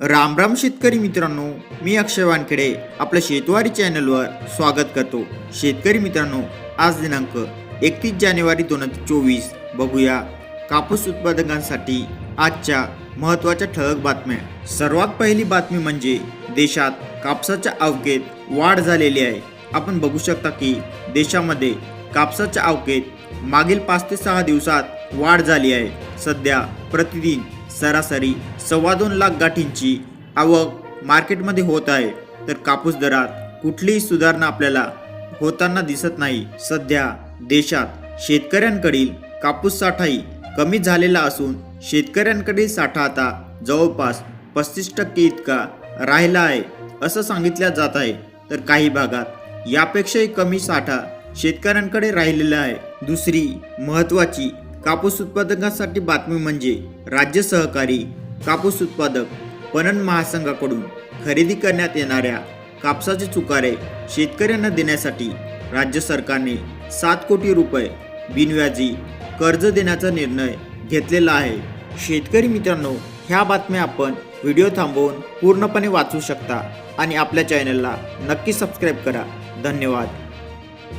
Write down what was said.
राम राम शेतकरी मित्रांनो मी अक्षय वानखेडे आपल्या शेतवारी चॅनलवर स्वागत करतो. शेतकरी मित्रांनो आज दिनांक एकतीस जानेवारी दोन हजार चोवीस बघूया कापूस उत्पादकांसाठी आजच्या महत्त्वाच्या ठळक बातम्या. सर्वात पहिली बातमी म्हणजे देशात कापसाच्या अवकेत वाढ झालेली आहे. आपण बघू शकता की देशामध्ये कापसाच्या अवकेत मागील पाच ते सहा दिवसात वाढ झाली आहे. सध्या प्रतिदिन सरासरी सव्वा दोन लाख गाठींची आवक मार्केटमध्ये होत आहे. तर कापूस दरात कुठलीही सुधारणा आपल्याला होताना दिसत नाही. सध्या देशात शेतकऱ्यांकडील कापूस साठाही कमी झालेला असून शेतकऱ्यांकडील साठा आता जवळपास पस्तीस टक्के इतका राहिला आहे असं सांगितलं जात आहे. तर काही भागात यापेक्षाही कमी साठा शेतकऱ्यांकडे राहिलेला आहे. दुसरी महत्त्वाची कापूस उत्पादकांसाठी बातमी म्हणजे राज्य सहकारी कापूस उत्पादक पणन महासंघाकडून खरेदी करण्यात येणाऱ्या कापसाचे चुकारे शेतकऱ्यांना देण्यासाठी राज्य सरकारने सात कोटी रुपये बिनव्याजी कर्ज देण्याचा निर्णय घेतलेला आहे. शेतकरी मित्रांनो ह्या बातम्या आपण व्हिडिओ थांबवून पूर्णपणे वाचू शकता आणि आपल्या चॅनलला नक्की सबस्क्राईब करा. धन्यवाद.